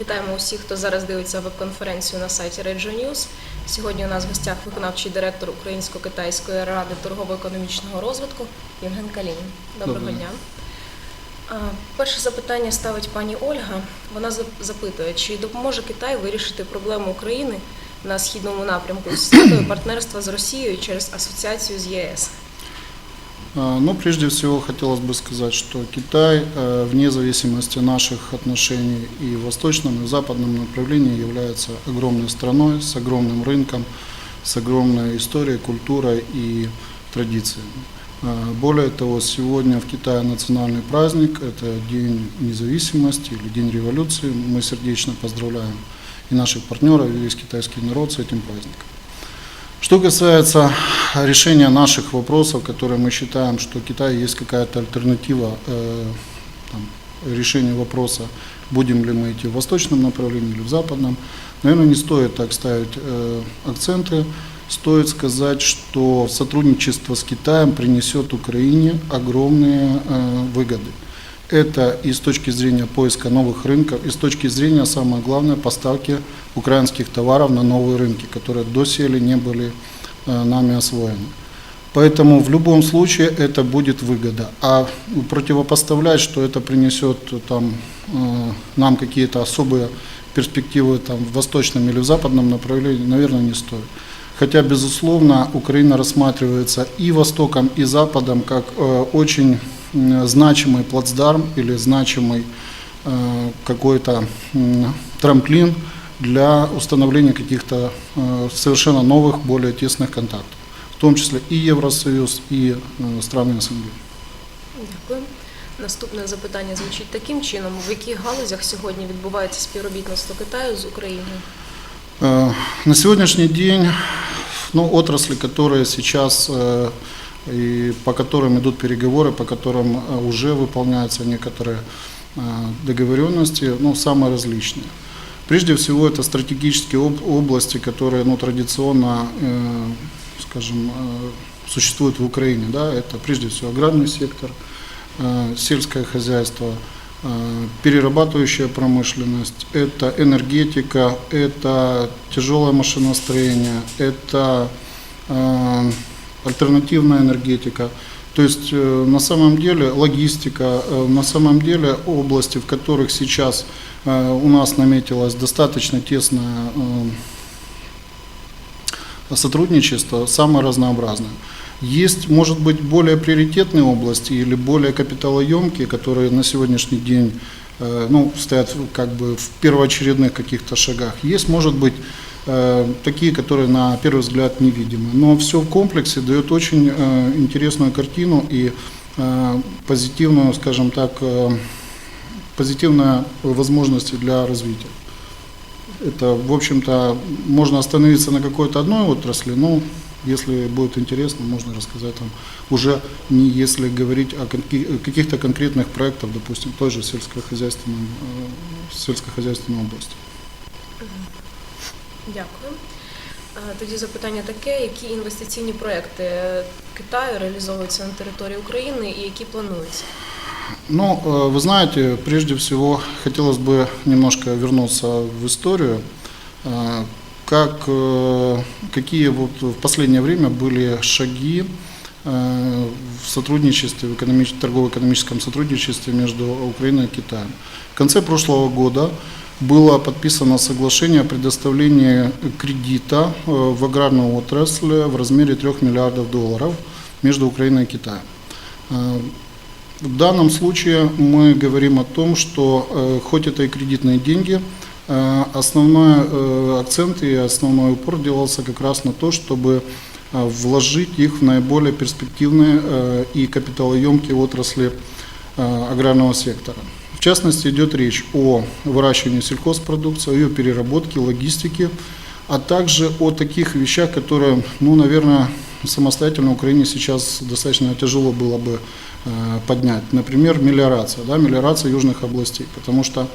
Вітаємо усіх, хто зараз дивиться веб-конференцію на сайті Radio News. Сьогодні у нас в гостях виконавчий директор Українсько-Китайської ради торгово-економічного розвитку Євген Калінін. Доброго дня. Перше запитання ставить пані Ольга. Вона запитує, чи допоможе Китай вирішити проблему України на східному напрямку з партнерства з Росією через асоціацію з ЄС. А, Ну, прежде всего, хотелось бы сказать, что Китай, э, вне зависимости наших отношений и в восточном, и в западном направлении, является огромной страной с огромным рынком, с огромной историей, культурой и традициями. А, Более того, сегодня в Китае национальный праздник, это День независимости или День революции. Мы сердечно поздравляем и наших партнеров, и весь китайский народ с этим праздником. Что касается решения наших вопросов, которые мы считаем, что Китай есть какая-то альтернатива э, там, решению вопроса, будем ли мы идти в восточном направлении или в западном, наверное, не стоит так ставить э, акценты. Стоит сказать, что сотрудничество с Китаем принесет Украине огромные э, выгоды. Это и с точки зрения поиска новых рынков, и с точки зрения, самое главное, поставки украинских товаров на новые рынки, которые доселе не были э, нами освоены. Поэтому в любом случае это будет выгода. А противопоставлять, что это принесет там, э, нам какие-то особые перспективы там, в восточном или в западном направлении, наверное, не стоит. Хотя, безусловно, Украина рассматривается и Востоком, и Западом как э, очень значимый плацдарм или значимый э, какой-то м, трамплин для установления каких-то э, совершенно новых, более тесных контактов, в том числе и Евросоюз, и э, страны СНГ. Дякую. Наступне запитання звучить таким чином: в яких галузях сьогодні відбувається співробітництво Китаю з Україною? Э, На сегодняшний день ну, отрасли, которые сейчас э, и по которым идут переговоры, по которым э, уже выполняются некоторые э, договоренности, ну, самые различные. Прежде всего, это стратегические об- области, которые ну, традиционно, э, скажем, э, существуют в Украине. Да? Это прежде всего аграрный сектор, э, сельское хозяйство, э, перерабатывающая промышленность, это энергетика, это тяжелое машиностроение, это э, альтернативная энергетика. То есть э, на самом деле логистика, э, на самом деле области, в которых сейчас э, у нас наметилось достаточно тесное сотрудничество, самое разнообразное. Есть, может быть, более приоритетные области или более капиталоемкие, которые на сегодняшний день ну, стоят как бы в первоочередных каких-то шагах. Есть, может быть, такие, которые на первый взгляд невидимы. Но все в комплексе дает очень э, интересную картину и э, позитивную, скажем так, э, позитивные возможности для развития. Это, в общем-то, можно остановиться на какой-то одной отрасли, но если будет интересно, можно рассказать там уже не если говорить о каких-то конкретных проектах, допустим, той же сельскохозяйственном, э, сельскохозяйственной области. Дякую. Е, Тоді запитання таке: які інвестиційні проекти Китаю реалізовуються на території України і які плануються? Ну, э, вы знаете, прежде всего хотелось бы немножко вернуться в историю. Э, Как, э, какие вот в последнее время были шаги э, в сотрудничестве, в экономич- торгово-экономическом сотрудничестве между Украиной и Китаем. В конце прошлого года было подписано соглашение о предоставлении кредита э, в аграрную отрасль в размере 3 миллиардов долларов между Украиной и Китаем. Э, в данном случае мы говорим о том, что э, хоть это и кредитные деньги, основной акцент и основной упор делался как раз на то, чтобы вложить их в наиболее перспективные и капиталоемкие отрасли аграрного сектора. В частности, идет речь о выращивании сельхозпродукции, о ее переработке, логистике, а также о таких вещах, которые, ну, наверное, самостоятельно Украине сейчас достаточно тяжело было бы э, поднять. Например, мелиорация, да, мелиорация южных областей, потому что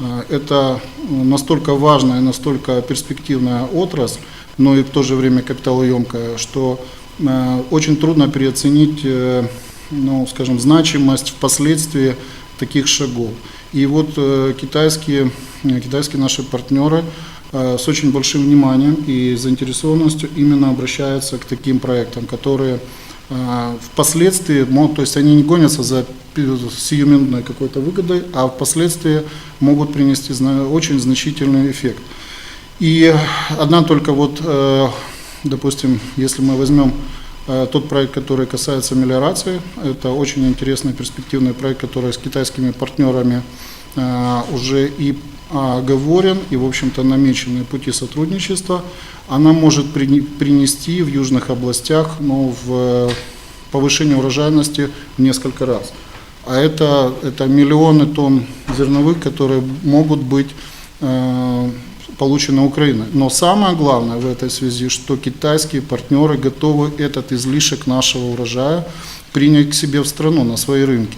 э, это настолько важная настолько перспективная отрасль, но и в то же время капиталоемкая, что э, очень трудно переоценить, э, ну, скажем, значимость впоследствии таких шагов. И вот э, китайские, э, китайские наши партнеры э, с очень большим вниманием и заинтересованностью именно обращаются к таким проектам, которые впоследствии, то есть они не гонятся за сиюминутной какой-то выгодой, а впоследствии могут принести очень значительный эффект. И одна только вот, допустим, если мы возьмем тот проект, который касается мелиорации, это очень интересный перспективный проект, который с китайскими партнерами э, уже и оговорен, и, в общем-то, намечены пути сотрудничества. Она может принести в южных областях ну, в э, повышение урожайности в несколько раз. А это, это миллионы тонн зерновых, которые могут быть получены Украиной. Но самое главное в этой связи, что китайские партнеры готовы этот излишек нашего урожая принять к себе в страну, на свои рынки.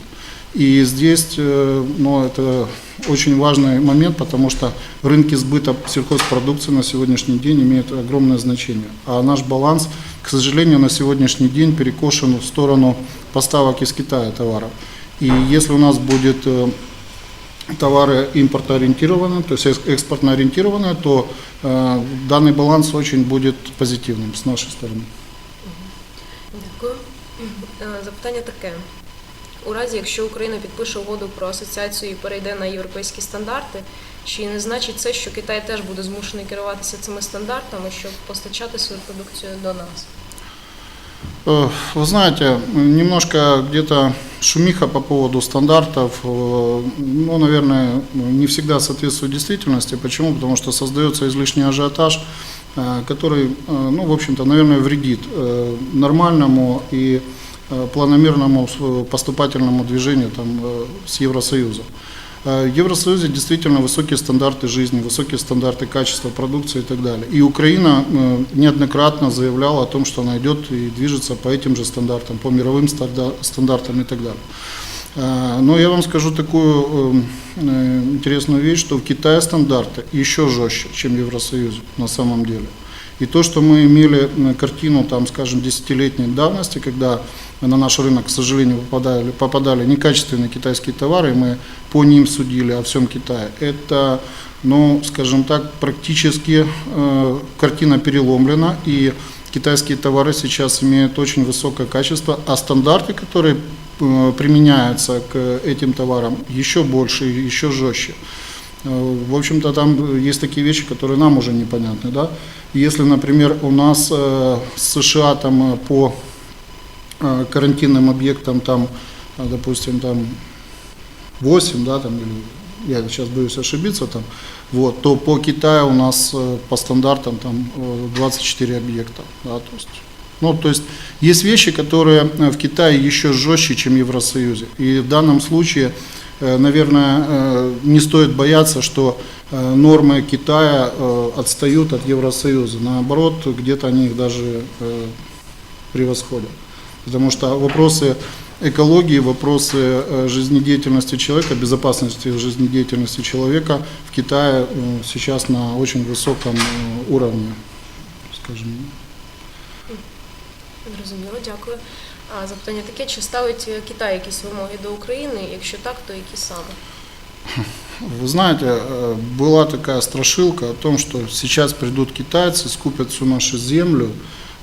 И здесь э, ну, это очень важный момент, потому что рынки сбыта сельхозпродукции на сегодняшний день имеют огромное значение. А наш баланс, к сожалению, на сегодняшний день перекошен в сторону поставок из Китая товаров. И если у нас будет э, товары импортоориентированные, то есть экс- экспортно ориентированные, то э, данный баланс очень будет позитивным с нашей стороны. Дякую. Е, Запитання таке. У разі, якщо Україна підпише угоду про асоціацію і перейде на європейські стандарти, чи не значить це, що Китай теж буде змушений керуватися цими стандартами, щоб постачати свою продукцію до нас? Э, Вы знаете, немножко где-то шумиха по поводу стандартов, э, ну, наверное, не всегда соответствует действительности. Почему? Потому что создается излишний ажиотаж, э, который, ну, в общем-то, наверное, вредит нормальному и планомерному поступательному движению там, с Евросоюзом. Э, В Евросоюзе действительно высокие стандарты жизни, высокие стандарты качества продукции и так далее. И Украина э, неоднократно заявляла о том, что она идет и движется по этим же стандартам, по мировым стандартам и так далее. Э, Но я вам скажу такую э, э, интересную вещь, что в Китае стандарты еще жестче, чем в Евросоюзе на самом деле. И то, что мы имели картину, там, скажем, десятилетней давности, когда на наш рынок, к сожалению, попадали, попадали некачественные китайские товары, и мы по ним судили о всем Китае, это, ну, скажем так, практически э, картина переломлена, и китайские товары сейчас имеют очень высокое качество, а стандарты, которые э, применяются к этим товарам, еще больше, еще жестче. Э, В общем-то, там есть такие вещи, которые нам уже непонятны. Да? Если, например, у нас э, США там, э, по э, карантинным объектам, там, допустим, там 8, да, там, или я сейчас боюсь ошибиться, там, вот, то по Китаю у нас э, по стандартам там э, 24 объекта. Да, то есть, ну, то есть есть вещи, которые э, в Китае еще жестче, чем в Евросоюзе. И в данном случае, э, наверное, э, не стоит бояться, что э, нормы Китая э, отстают от Евросоюза. Наоборот, где-то они их даже э, превосходят. Потому что вопросы экологии, вопросы э, жизнедеятельности человека, безопасности жизнедеятельности человека в Китае э, сейчас на очень высоком э, уровне, скажем. Зрозуміло, дякую. А запитання таке: чи ставить е, Китай якісь вимоги до України? Якщо так, то які саме? Вы знаете, э, была такая страшилка о том, что сейчас придут китайцы, скупят всю нашу землю,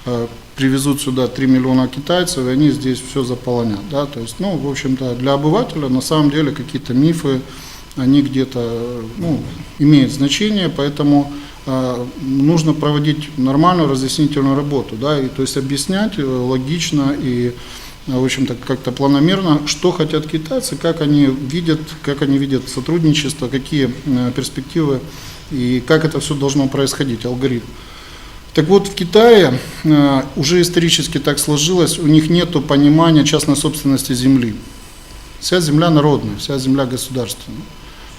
э, привезут сюда 3 миллиона китайцев, и они здесь все заполонят. Да? То есть, ну, в общем-то, для обывателя на самом деле какие-то мифы, они где-то ну, имеют значение, поэтому э, нужно проводить нормальную разъяснительную работу, да, и, то есть объяснять э, логично и в общем-то, как-то планомерно, что хотят китайцы, как они видят, как они видят сотрудничество, какие э, перспективы и как это все должно происходить, алгоритм. Так вот, в Китае э, уже исторически так сложилось, у них нет понимания частной собственности земли. Вся земля народная, вся земля государственная.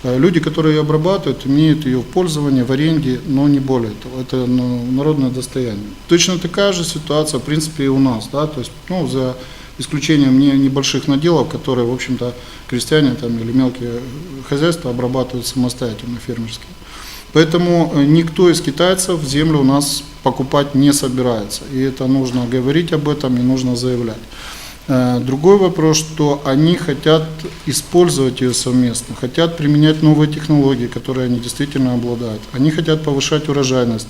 Э, Люди, которые ее обрабатывают, имеют ее в пользовании, в аренде, но не более того. Это ну, народное достояние. Точно такая же ситуация, в принципе, и у нас. Да? То есть, ну, за исключением не- небольших наделов, которые, в общем-то, крестьяне там, или мелкие хозяйства обрабатывают самостоятельно, фермерские. Поэтому э, никто из китайцев землю у нас покупать не собирается. И это нужно говорить об этом и нужно заявлять. Э, Другой вопрос, что они хотят использовать ее совместно, хотят применять новые технологии, которые они действительно обладают. Они хотят повышать урожайность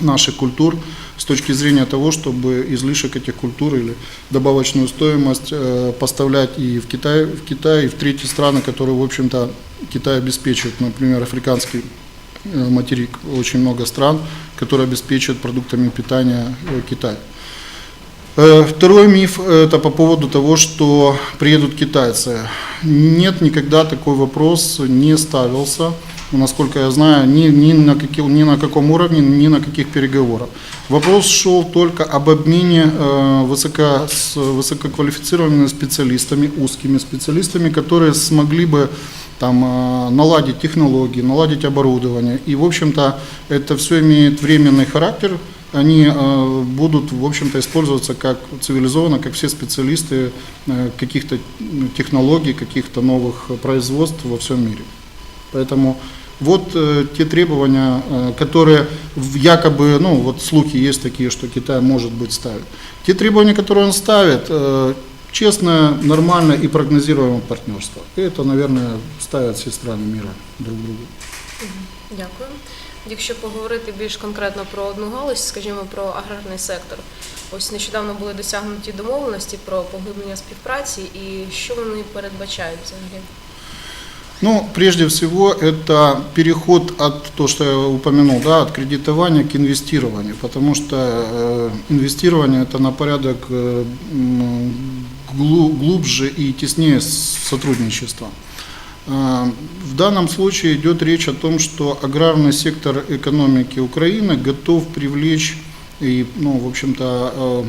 наших культур с точки зрения того, чтобы излишек этих культур или добавочную стоимость э, поставлять и в Китай, в Китай, и в третьи страны, которые, в общем-то, Китай обеспечивает, например, африканский материк, очень много стран, которые обеспечивают продуктами питания э, Китай. Э, Второй миф – это по поводу того, что приедут китайцы. Нет, никогда такой вопрос не ставился, насколько я знаю, ни, ни, на, каких, ни на каком уровне, ни на каких переговорах. Вопрос шел только об обмене э, высоко, с высококвалифицированными специалистами, узкими специалистами, которые смогли бы там, э, наладить технологии, наладить оборудование. И, в общем-то, это все имеет временный характер, они э, будут, в общем-то, использоваться как цивилизованно, как все специалисты э, каких-то технологий, каких-то новых производств во всем мире. Поэтому вот э, те требования, э, которые якобы, ну вот слухи есть такие, что Китай может быть ставит. Те требования, которые он ставит, честное, нормальное и прогнозируемое партнерство. И это, наверное, ставят все страны мира друг другу. Дякую. Якщо поговорити більш конкретно про одну галузь, скажімо про аграрний сектор, ось нещодавно були досягнуті домовленості про поглиблення співпраці, і що вони передбачають взагалі? Ну, прежде всего, это переход от, то, что я упомянул, да, от кредитования к инвестированию, потому что э, инвестирование это на порядок э, м, глу- глубже и теснее сотрудничества. Э, В данном случае идет речь о том, что аграрный сектор экономики Украины готов привлечь и, ну, в общем-то, э,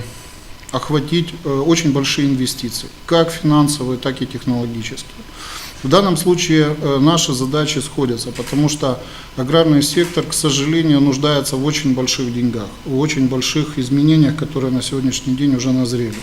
охватить э, очень большие инвестиции, как финансовые, так и технологические. В данном случае наши задачи сходятся, потому что аграрный сектор, к сожалению, нуждается в очень больших деньгах, в очень больших изменениях, которые на сегодняшний день уже назрели.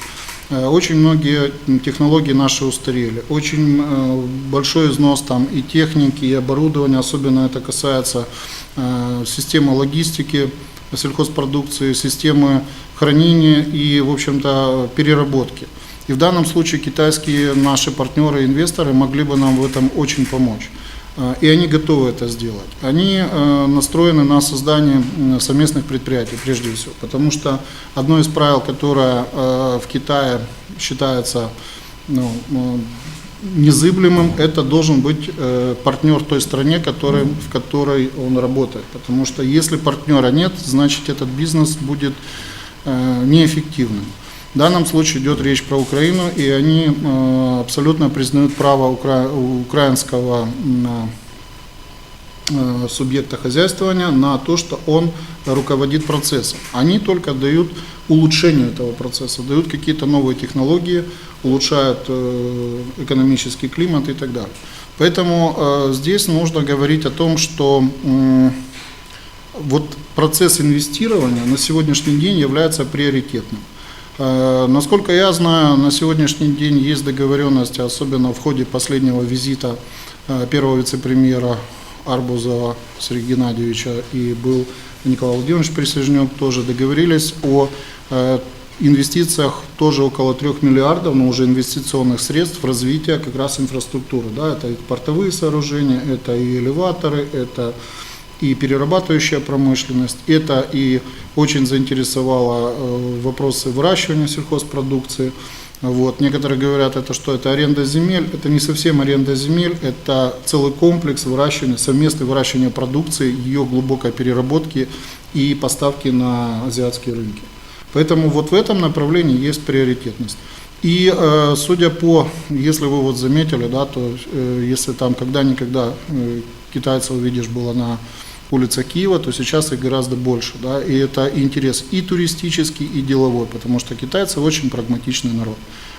Э, Очень многие технологии наши устарели, очень э, большой износ там и техники, и оборудования, особенно это касается э, системы логистики, сельхозпродукции, системы хранения и, в общем-то, переработки. И в данном случае китайские наши партнеры, инвесторы могли бы нам в этом очень помочь. Э, И они готовы это сделать. Они э, настроены на создание совместных предприятий, прежде всего. Потому что одно из правил, которое э, в Китае считается ну, незыблемым, это должен быть э, партнер той стране, который, в которой он работает. Потому что если партнера нет, значит этот бизнес будет э, неэффективным. В данном случае идет речь про Украину, и они э, абсолютно признают право укра- украинского э, субъекта хозяйствования на то, что он руководит процессом. Они только дают улучшение этого процесса, дают какие-то новые технологии, улучшают э, экономический климат и так далее. Поэтому здесь нужно говорить о том, что вот процесс инвестирования на сегодняшний день является приоритетным. Э, Насколько я знаю, на сегодняшний день есть договоренности, особенно в ходе последнего визита э, первого вице-премьера Арбузова Сергея Геннадьевича и был Николай Владимирович Присяжнюк, тоже договорились о э, инвестициях тоже около 3 миллиардов, но уже инвестиционных средств в развитие как раз инфраструктуры. Да, это и портовые сооружения, это и элеваторы, это и перерабатывающая промышленность. Это и очень заинтересовало э, вопросы выращивания сельхозпродукции. Вот. Некоторые говорят, это что, это аренда земель. Это не совсем аренда земель, это целый комплекс выращивания, совместное выращивание продукции, ее глубокой переработки и поставки на азиатские рынки. Поэтому вот в этом направлении есть приоритетность. И э, судя по, если вы вот заметили, да, то э, если там когда-никогда э, китайцев увидишь было на улице Киева, то сейчас их гораздо больше, да, и это интерес и туристический, и деловой, потому что китайцы очень прагматичный народ.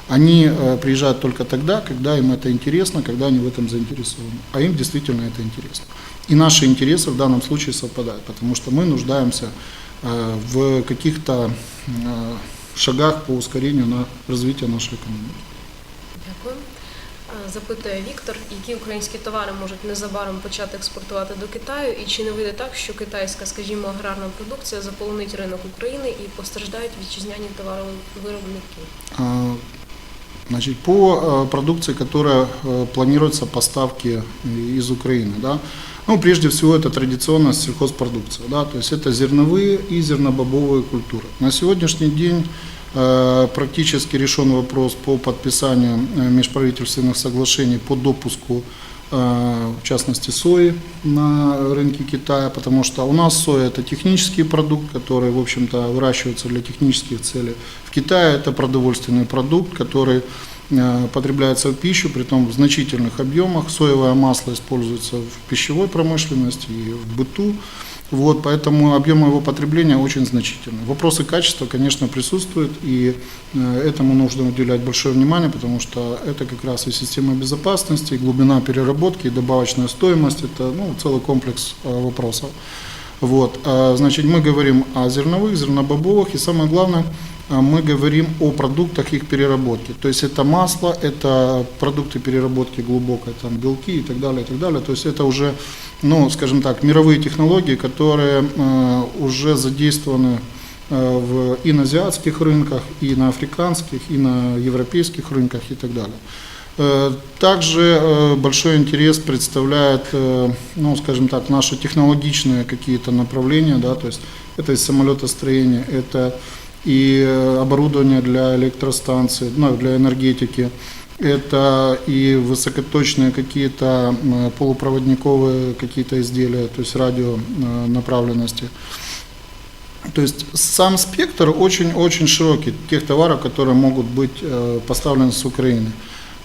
Они э, приезжают только тогда, когда им это интересно, когда они в этом заинтересованы, а им действительно это интересно. И наши интересы в данном случае совпадают, потому что мы нуждаемся э, в каких-то э, шагах по ускорению на развитие нашей экономики. Дякую. Е, Запитує Віктор, які українські товари можуть незабаром почати експортувати до Китаю, і чи не вийде так, що китайська, скажімо, аграрна продукція заполонить ринок України і постраждають вітчизняні товаровиробники? А, Значит, по э, продукции, которая э, планируется поставки из Украины, да, ну, прежде всего, это традиционная сельхозпродукция, да, то есть это зерновые и зернобобовые культуры. На сегодняшний день э, практически решен вопрос по подписанию э, межправительственных соглашений по допуску э, в частности сои на рынке Китая, потому что у нас соя это технический продукт, который, в общем-то, выращивается для технических целей. В Китае это продовольственный продукт, который э, потребляется в пищу, при том в значительных объемах. Соевое масло используется в пищевой промышленности и в быту. Вот, поэтому объем его потребления очень значительный. Вопросы качества, конечно, присутствуют, и э, этому нужно уделять большое внимание, потому что это как раз и система безопасности, и глубина переработки, и добавочная стоимость, это ну, целый комплекс э, вопросов. Вот, а, значит, мы говорим о зерновых, зернобобовых, и самое главное, мы говорим о продуктах их переработки. То есть это масло, это продукты переработки глубокой, там белки и так далее, и так далее. То есть это уже, ну, скажем так, мировые технологии, которые э, уже задействованы э, в, и на азиатских рынках, и на африканских, и на европейских рынках и так далее. Э, Также э, большой интерес представляет, э, ну, скажем так, наши технологичные какие-то направления, да, то есть это и самолетостроение, это и э, оборудование для электростанций, ну, для энергетики, это и высокоточные какие-то полупроводниковые какие-то изделия, то есть радионаправленности. То есть сам спектр очень-очень широкий тех товаров, которые могут быть э, поставлены с Украины.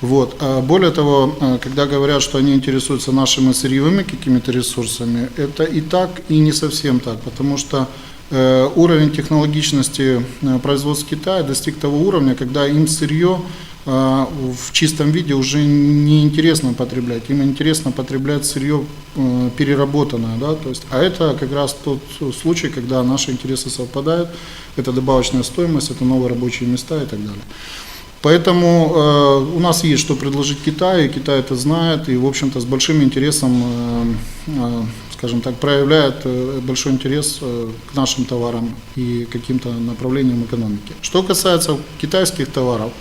Вот. А Более того, э, когда говорят, что они интересуются нашими сырьевыми какими-то ресурсами, это и так, и не совсем так, потому что э, уровень технологичности э, производств Китая достиг того уровня, когда им сырье э, в чистом виде уже не интересно потреблять, им интересно потреблять сырье э, переработанное, да, то есть, а это как раз тот случай, когда наши интересы совпадают, это добавочная стоимость, это новые рабочие места и так далее. Поэтому э, у нас есть что предложить Китаю, и Китай это знает, и, в общем-то, с большим интересом, э, э, скажем так, проявляет э, большой интерес э, к нашим товарам и каким-то направлениям экономики. Что касается китайских товаров,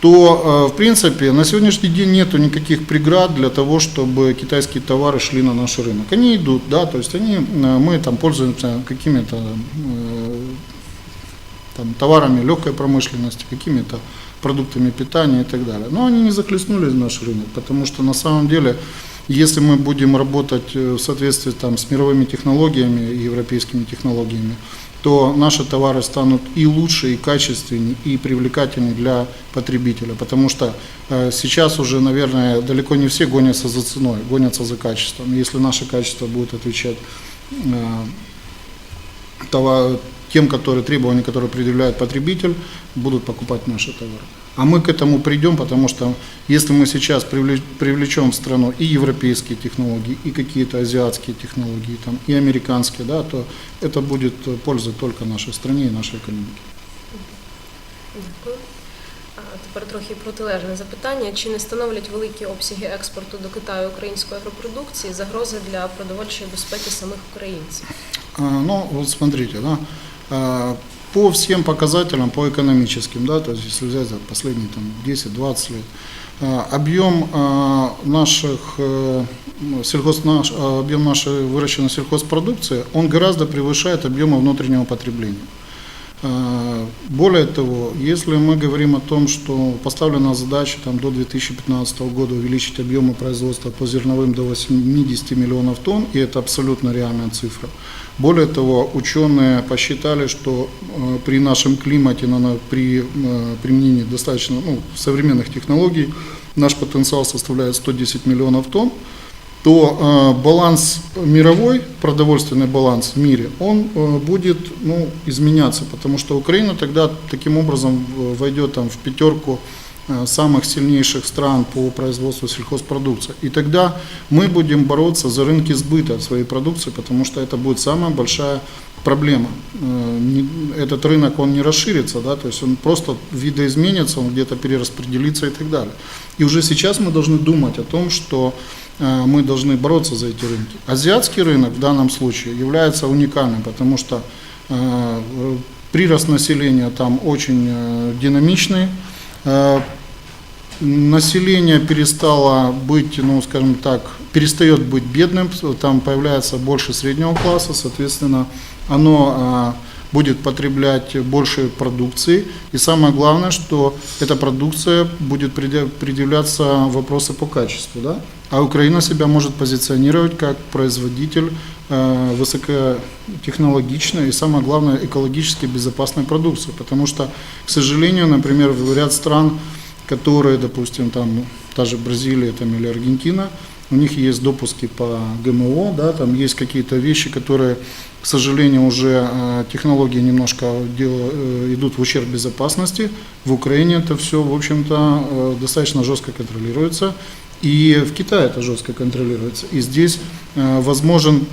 то, э, в принципе, на сегодняшний день нету никаких преград для того, чтобы китайские товары шли на наш рынок. Они идут, да, то есть они, э, мы там пользуемся какими-то э, там, товарами легкой промышленности, какими-то продуктами питания и так далее. Но они не захлестнули наш рынок, потому что на самом деле, если мы будем работать э, в соответствии там, с мировыми технологиями и европейскими технологиями, то наши товары станут и лучше, и качественнее, и привлекательнее для потребителя. Потому что э, сейчас уже, наверное, далеко не все гонятся за ценой, гонятся за качеством. Если наше качество будет отвечать э, товар- тем, которые требования, которые предъявляет потребитель, будут покупать наши товары. А мы к этому придем, потому что если мы сейчас привле- привлечем в страну и европейские технологии, и какие-то азиатские технологии, там, и американские, да, то это будет э, польза только нашей стране и нашей экономике. Дякую. А тепер трохи протилежне запитання: чи не становлять великі обсяги експорту до Китаю української агропродукції загрози для продовольчої безпеки самих українців? А, Ну, вот смотрите, да, а, по всем показателям, по экономическим, да, то есть если взять за последние там, 10-20 лет, а, объем а, наших э, сельхоз, наш, а, объем нашей выращенной сельхозпродукции, он гораздо превышает объемы внутреннего потребления. А, Более того, если мы говорим о том, что поставлена задача там, до 2015 года увеличить объемы производства по зерновым до 80 миллионов тонн, и это абсолютно реальная цифра. Более того, ученые посчитали, что э, при нашем климате, на- при э, применении достаточно ну, современных технологий, наш потенциал составляет 110 миллионов тонн, то э, баланс мировой, продовольственный баланс в мире, он э, будет ну, изменяться, потому что Украина тогда таким образом в- войдет там, в пятерку э, самых сильнейших стран по производству сельхозпродукции. И тогда мы будем бороться за рынки сбыта своей продукции, потому что это будет самая большая проблема. Э, Этот рынок, он не расширится, да, то есть он просто видоизменится, он где-то перераспределится и так далее. И уже сейчас мы должны думать о том, что э, мы должны бороться за эти рынки. Азиатский рынок в данном случае является уникальным, потому что э, прирост населения там очень э, динамичный, Э, население перестало быть, ну, скажем так, перестает быть бедным, там появляется больше среднего класса, соответственно, оно будет потреблять больше продукции. И самое главное, что эта продукция будет предъя- предъявляться вопросы по качеству. Да? А Украина себя может позиционировать как производитель э, высокотехнологичной и, самое главное, экологически безопасной продукции. Потому что, к сожалению, например, в ряд стран, которые, допустим, там, та же Бразилия там, или Аргентина, у них есть допуски по ГМО, да, там есть какие-то вещи, которые, к сожалению, уже э, технологии немножко э, идут в ущерб безопасности. В Украине это все, в общем-то, э, достаточно жестко контролируется. И в Китае это жестко контролируется. И здесь возможен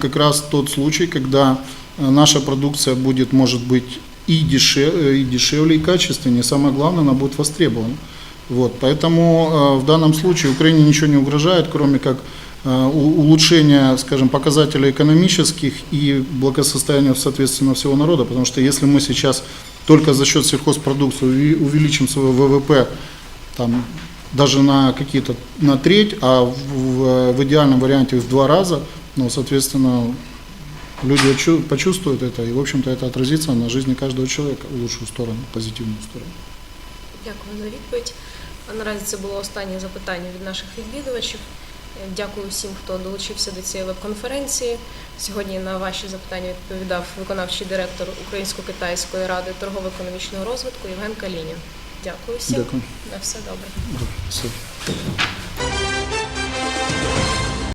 как раз тот случай, когда наша продукция будет, может быть, и дешевле, и, дешевле, и качественнее. Самое главное, она будет востребована. Вот, поэтому э, в данном случае Украине ничего не угрожает, кроме как э, улучшения, скажем, показателей экономических и благосостояния, соответственно, всего народа. Потому что если мы сейчас только за счет сельхозпродукции увеличим свой ВВП там, даже на какие-то на треть, а в, в- идеальном варианте в два раза, ну, соответственно, люди очу- почувствуют это, и, в общем-то, это отразится на жизни каждого человека в лучшую сторону, позитивную сторону. Дякую за відповідь. А Наразі це було останнє запитання від наших відвідувачів. Е, Дякую всім, хто долучився до цієї веб-конференції. Сьогодні на ваші запитання відповідав виконавчий директор Українсько-Китайської ради торгово-економічного розвитку Євген Калінін. Дякую всім. Дякую. На все добре. Все.